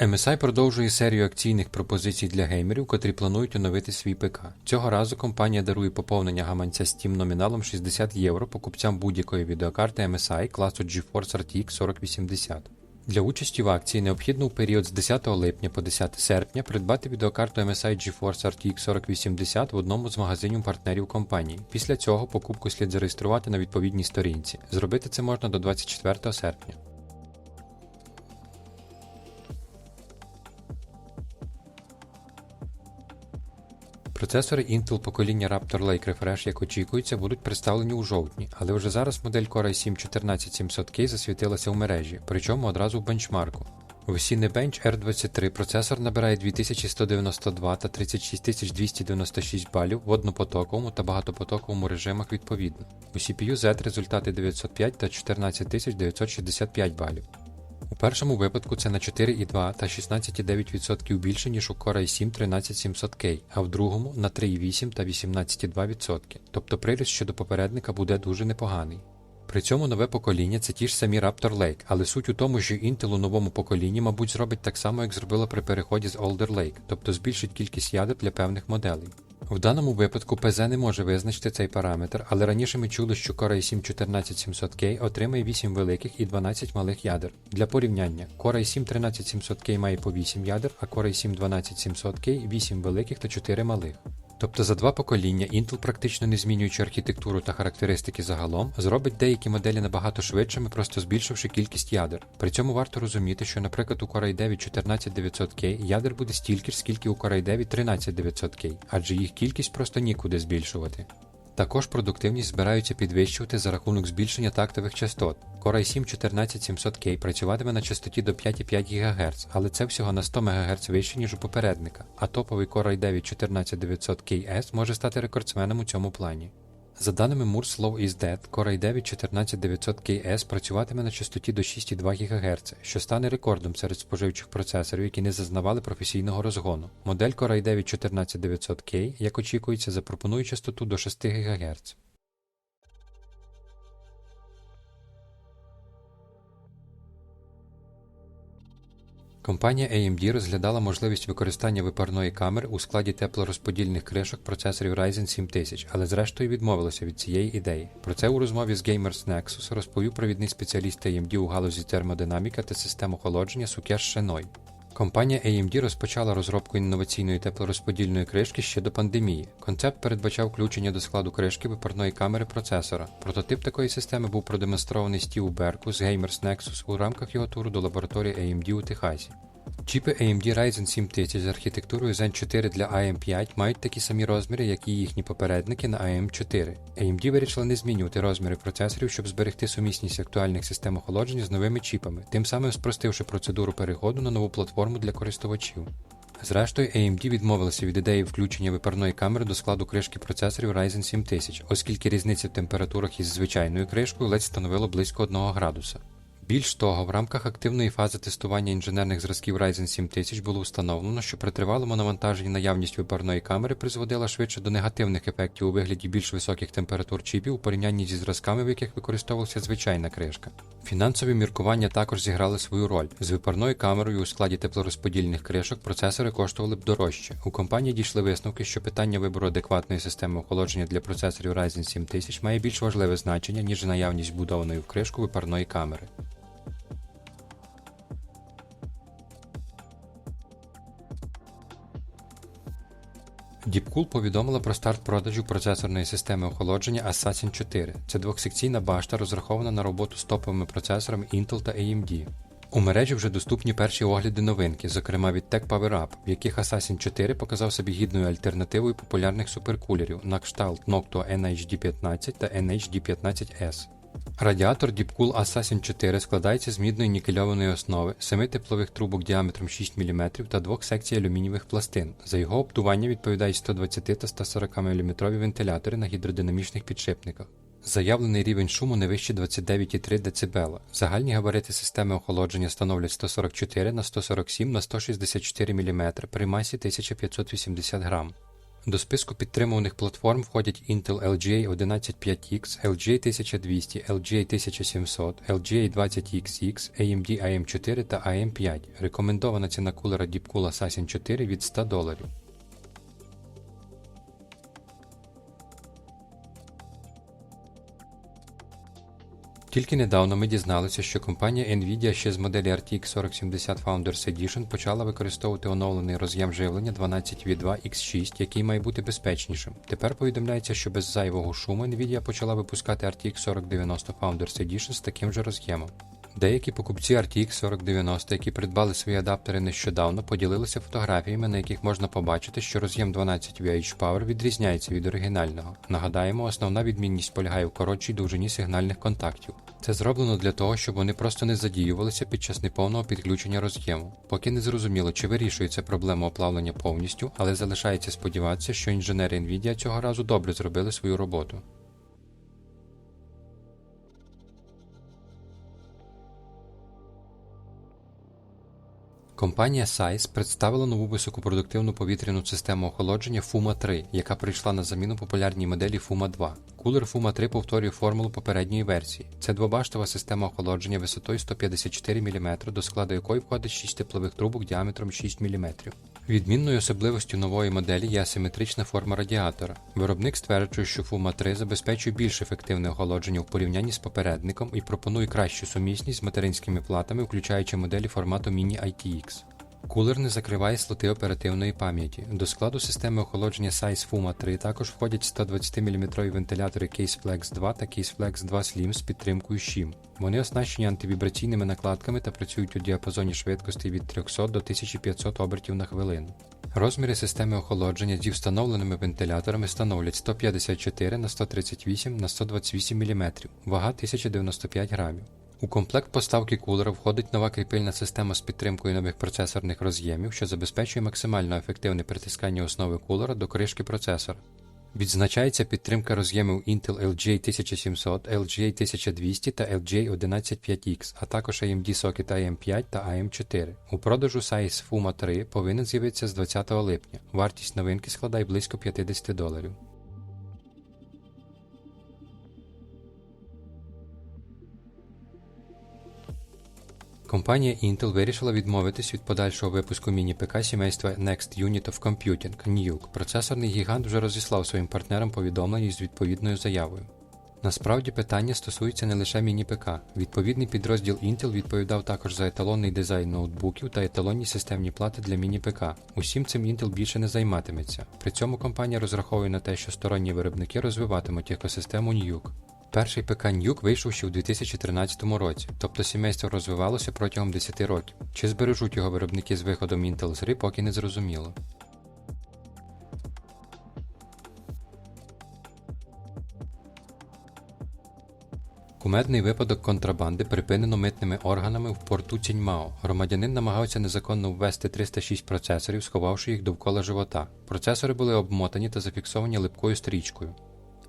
MSI продовжує серію акційних пропозицій для геймерів, котрі планують оновити свій ПК. Цього разу компанія дарує поповнення гаманця Steam номіналом 60 євро покупцям будь-якої відеокарти MSI класу GeForce RTX 4080. Для участі в акції необхідно у період з 10 липня по 10 серпня придбати відеокарту MSI GeForce RTX 4080 в одному з магазинів партнерів компанії. Після цього покупку слід зареєструвати на відповідній сторінці. Зробити це можна до 24 серпня. Процесори Intel покоління Raptor Lake Refresh, як очікується, будуть представлені у жовтні, але вже зараз модель Core i7 14700K засвітилася у мережі, причому одразу в бенчмарку. В Cinebench R23 процесор набирає 2192 та 36296 балів в однопотоковому та багатопотоковому режимах відповідно. У CPU Z результати 905 та 14965 балів. У першому випадку це на 4,2 та 16,9% більше, ніж у Core i7 13700K, а в другому на 3,8 та 18,2%, тобто приріст щодо попередника буде дуже непоганий. При цьому нове покоління це ті ж самі Raptor Lake, але суть у тому, що Intel у новому поколінні, мабуть, зробить так само, як зробила при переході з Alder Lake, тобто збільшить кількість ядер для певних моделей. В даному випадку ПЗ не може визначити цей параметр, але раніше ми чули, що Core i7 14700K отримає 8 великих і 12 малих ядер. Для порівняння, Core i7 13700K має по 8 ядер, а Core i7 12700K 8 великих та 4 малих. Тобто за два покоління Intel, практично не змінюючи архітектуру та характеристики загалом, зробить деякі моделі набагато швидшими, просто збільшивши кількість ядер. При цьому варто розуміти, що, наприклад, у Core i9 14900K ядер буде стільки ж, скільки у Core i9 13900K, адже їх кількість просто нікуди збільшувати. Також продуктивність збираються підвищувати за рахунок збільшення тактових частот. Core i7 14700K працюватиме на частоті до 5,5 ГГц, але це всього на 100 МГц вище, ніж у попередника, а топовий Core i9 14900KS може стати рекордсменом у цьому плані. За даними Moore's Law is Dead, Core i9 14900KS працюватиме на частоті до 6,2 ГГц, що стане рекордом серед споживчих процесорів, які не зазнавали професійного розгону. Модель Core i9 14900K, як очікується, запропонує частоту до 6 ГГц. Компанія AMD розглядала можливість використання випарної камери у складі теплорозподільних кришок процесорів Ryzen 7000, але зрештою відмовилася від цієї ідеї. Про це у розмові з Gamers Nexus розповів провідний спеціаліст AMD у галузі термодинаміка та систем охолодження Сукеш Шеной. Компанія AMD розпочала розробку інноваційної теплорозподільної кришки ще до пандемії. Концепт передбачав включення до складу кришки випарної камери процесора. Прототип такої системи був продемонстрований Стіву Берку з Gamers Nexus у рамках його туру до лабораторії AMD у Техасі. Чіпи AMD Ryzen 7000 з архітектурою Zen 4 для AM5 мають такі самі розміри, як і їхні попередники на AM4. AMD вирішили не змінювати розміри процесорів, щоб зберегти сумісність актуальних систем охолодження з новими чіпами, тим самим спростивши процедуру переходу на нову платформу для користувачів. Зрештою, AMD відмовилася від ідеї включення випарної камери до складу кришки процесорів Ryzen 7000, оскільки різниця в температурах із звичайною кришкою ледь становила близько 1 градуса. Більш того, в рамках активної фази тестування інженерних зразків Ryzen 7000 було встановлено, що при тривалому навантаженні наявність випарної камери призводила швидше до негативних ефектів у вигляді більш високих температур чіпів у порівнянні зі зразками, в яких використовувалася звичайна кришка. Фінансові міркування також зіграли свою роль. З випарною камерою у складі теплорозподільних кришок процесори коштували б дорожче. У компанії дійшли висновки, що питання вибору адекватної системи охолодження для процесорів Ryzen 7000 має більш важливе значення, ніж наявність вбудованої в кришку випарної камери. Deepcool повідомила про старт продажу процесорної системи охолодження Assassin 4. Це двохсекційна башта, розрахована на роботу з топовими процесорами Intel та AMD. У мережі вже доступні перші огляди новинки, зокрема від Tech Power Up, в яких Assassin 4 показав собі гідною альтернативою популярних суперкулерів на кшталт Noctua NHD15 та NHD15S. Радіатор Deepcool Assassin 4 складається з мідної нікельованої основи, семи теплових трубок діаметром 6 мм та двох секцій алюмінієвих пластин. За його обдування відповідають 120 та 140 мм вентилятори на гідродинамічних підшипниках. Заявлений рівень шуму не вище 29,3 дБ. Загальні габарити системи охолодження становлять 144 на 147 на 164 мм при масі 1580 грам. До списку підтримуваних платформ входять Intel LGA 115X, LGA 1200, LGA 1700, LGA 20XX, AMD AM4 та AM5. Рекомендована ціна кулера Deepcool Assassin 4 від 100 доларів. Тільки недавно ми дізналися, що компанія Nvidia ще з моделі RTX 4070 Founders Edition почала використовувати оновлений роз'єм живлення 12V2 X6, який має бути безпечнішим. Тепер повідомляється, що без зайвого шуму Nvidia почала випускати RTX 4090 Founders Edition з таким же роз'ємом. Деякі покупці RTX 4090, які придбали свої адаптери нещодавно, поділилися фотографіями, на яких можна побачити, що роз'єм 12 VH Power відрізняється від оригінального. Нагадаємо, основна відмінність полягає в коротшій довжині сигнальних контактів. Це зроблено для того, щоб вони просто не задіювалися під час неповного підключення роз'єму. Поки не зрозуміло, чи вирішується проблема оплавлення повністю, але залишається сподіватися, що інженери Nvidia цього разу добре зробили свою роботу. Компанія Size представила нову високопродуктивну повітряну систему охолодження FUMA 3, яка прийшла на заміну популярній моделі FUMA 2. Кулер FUMA 3 повторює формулу попередньої версії. Це двобаштова система охолодження висотою 154 мм, до складу якої входить 6 теплових трубок діаметром 6 мм. Відмінною особливостю нової моделі є асиметрична форма радіатора. Виробник стверджує, що FUMA 3 забезпечує більш ефективне охолодження в порівнянні з попередником і пропонує кращу сумісність з материнськими платами, включаючи моделі формату Mini ITX. Кулер не закриває слоти оперативної пам'яті. До складу системи охолодження Size FUMA 3 також входять 120 мм вентилятори Case Flex 2 та Case Flex 2 Slim з підтримкою SHIM. Вони оснащені антивібраційними накладками та працюють у діапазоні швидкості від 300 до 1500 обертів на хвилину. Розміри системи охолодження зі встановленими вентиляторами становлять 154 на 138 на 128 мм, вага 1095 грамів. У комплект поставки кулера входить нова кріпильна система з підтримкою нових процесорних роз'ємів, що забезпечує максимально ефективне притискання основи кулера до кришки процесора. Відзначається підтримка роз'ємів Intel LGA 1700, LGA 1200 та LGA 115X, а також AMD Socket AM5 та AM4. У продажу Size FUMA 3 повинен з'явитися з 20 липня. Вартість новинки складає близько 50 доларів. Компанія Intel вирішила відмовитись від подальшого випуску міні-ПК сімейства Next Unit of Computing NUC. Процесорний гігант вже розіслав своїм партнерам повідомлення з відповідною заявою. Насправді питання стосується не лише міні-ПК. Відповідний підрозділ Intel відповідав також за еталонний дизайн ноутбуків та еталонні системні плати для міні-ПК. Усім цим Intel більше не займатиметься. При цьому компанія розраховує на те, що сторонні виробники розвиватимуть екосистему NUC. Перший ПК Нюк вийшов ще у 2013 році, тобто сімейство розвивалося протягом 10 років. Чи збережуть його виробники з виходом Intel з гри, поки не зрозуміло. Кумедний випадок контрабанди припинено митними органами в порту Ціньмао. Громадянин намагався незаконно ввести 306 процесорів, сховавши їх довкола живота. Процесори були обмотані та зафіксовані липкою стрічкою.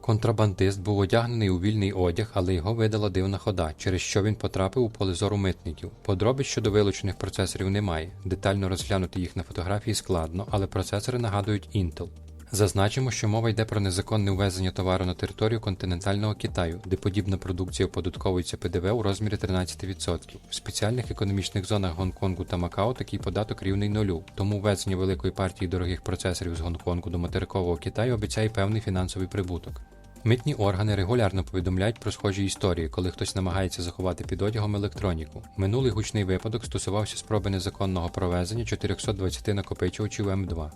Контрабандист був одягнений у вільний одяг, але його видала дивна хода, через що він потрапив у поле зору митників. Подробиць щодо вилучених процесорів немає. Детально розглянути їх на фотографії складно, але процесори нагадують Intel. Зазначимо, що мова йде про незаконне ввезення товару на територію континентального Китаю, де подібна продукція оподатковується ПДВ у розмірі 13%. В спеціальних економічних зонах Гонконгу та Макао такий податок рівний нулю, тому ввезення великої партії дорогих процесорів з Гонконгу до материкового Китаю обіцяє певний фінансовий прибуток. Митні органи регулярно повідомляють про схожі історії, коли хтось намагається заховати під одягом електроніку. Минулий гучний випадок стосувався спроби незаконного провезення 420 накопичувачів М2.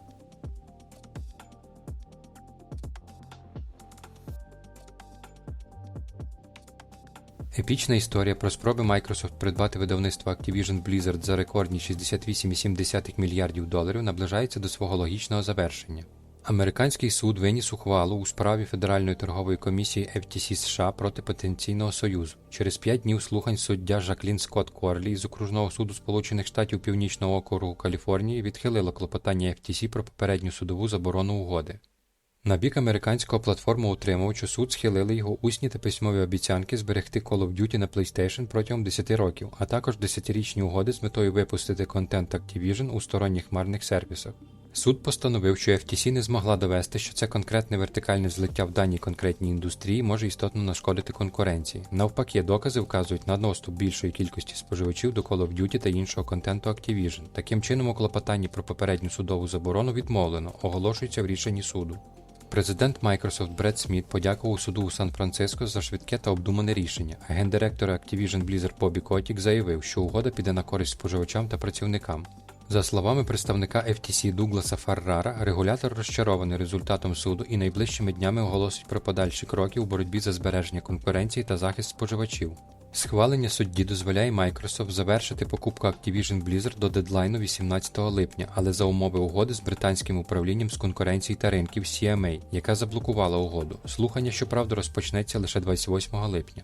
Епічна історія про спроби Microsoft придбати видавництво Activision Blizzard за рекордні 68,7 мільярдів доларів наближається до свого логічного завершення. Американський суд виніс ухвалу у справі Федеральної торгової комісії FTC США проти потенційного союзу. Через п'ять днів слухань суддя Жаклін Скотт Корлі з окружного суду Сполучених Штатів Північного округу Каліфорнії відхилила клопотання FTC про попередню судову заборону угоди. На бік американського платформоутримувачу суд схилили його усні та письмові обіцянки зберегти Call of Duty на PlayStation протягом 10 років, а також 10-річні угоди з метою випустити контент Activision у сторонніх хмарних сервісах. Суд постановив, що FTC не змогла довести, що це конкретне вертикальне злиття в даній конкретній індустрії може істотно нашкодити конкуренції. Навпаки, докази вказують на доступ більшої кількості споживачів до Call of Duty та іншого контенту Activision. Таким чином, у клопотанні про попередню судову заборону відмовлено, оголошується в рішенні суду. Президент Microsoft Бред Сміт подякував суду у Сан-Франциско за швидке та обдумане рішення. Гендиректор Activision Blizzard Бобі Котік заявив, що угода піде на користь споживачам та працівникам. За словами представника FTC Дугласа Фаррара, регулятор розчарований результатом суду і найближчими днями оголосить про подальші кроки у боротьбі за збереження конкуренції та захист споживачів. Схвалення судді дозволяє Microsoft завершити покупку Activision Blizzard до дедлайну 18 липня, але за умови угоди з британським управлінням з конкуренції та ринків CMA, яка заблокувала угоду. Слухання, щоправда, розпочнеться лише 28 липня.